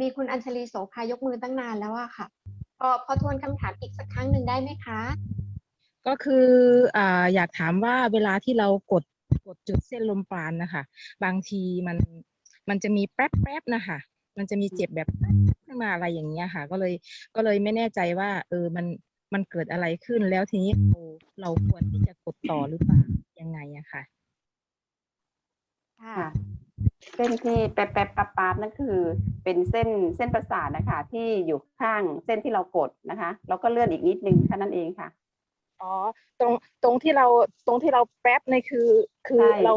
มีคุณอัญชลีโสภายกมือตั้งนานแล้วอะค่ะ พอพอทวนคำถามอีกสักครั้งหนึ่งได้ไหมคะ ก็คืออ่าอยากถามว่าเวลาที่เรากดกดจุดเส้นลมปราณนะคะ บางทีมันมันจะมีแป๊บแป๊บนะคะ มันจะมีเจ็บแบบขึ้นมาอะไรอย่างเงี้ยค่ะ ก็เลยก็เลยไม่แน่ใจว่า เออมันมันเกิดอะไรขึ้นแล้วทีนี้เราเราควรที่จะกดต่อหรือเปล่ายังไงอะค่ะ ค่ะค่ะ เส้นที่แป๊บแป๊บปั๊บปั๊บนั่นคือ เป็นเส้นเส้นประสาทนะคะ ที่อยู่ข้างเส้นที่เรากดนะคะ แล้วก็เลื่อนอีกนิดนึงแค่นั้นเองค่ะ อ๋อ ตรงตรงที่เราตรงที่เราแป๊บนี่คือ คือใช่ เรา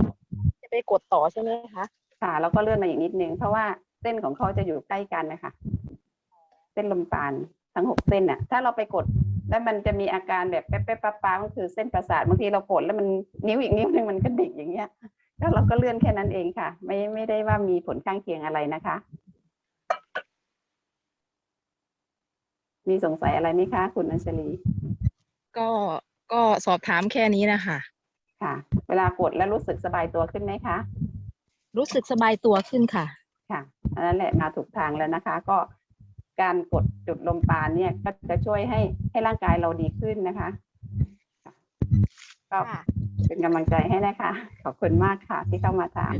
จะไปกดต่อใช่ไหมคะค่ะแล้วก็เลื่อนมาอีกนิดนึง เพราะว่าเส้นของเขาจะอยู่ใกล้กันนะคะ เส้นลมปราณทั้งหกเส้นน่ะ ถ้าเราไปกดแล้วมันจะมีอาการแบบแป๊บแป๊บปั๊บปั๊บก็คือเส้นประสาทบางทีเรากดแล้วมันนิ้วอีกนิ้วหนึ่งมันกระดิกอย่างเงี้ย แล้วเราก็เลื่อนแค่นั้นเองค่ะ ไม่ไม่ได้ว่ามีผลข้างเคียงอะไรนะคะ มีสงสัยอะไรไหมคะ คุณอัญชลี ก็ก็สอบถามแค่นี้นะคะค่ะ เวลากดแล้วรู้สึกสบายตัวขึ้นไหมคะ รู้สึกสบายตัวขึ้นค่ะ ค่ะอันนั้นแหละมาถูกทางแล้วนะคะ ก็การกดจุดลมปราณเนี่ย ก็จะช่วยให้ให้ร่างกายเราดีขึ้นนะคะค่ะก็ค่ะ เป็นกำลังใจให้นะคะ ขอบคุณมากค่ะที่เข้ามาถาม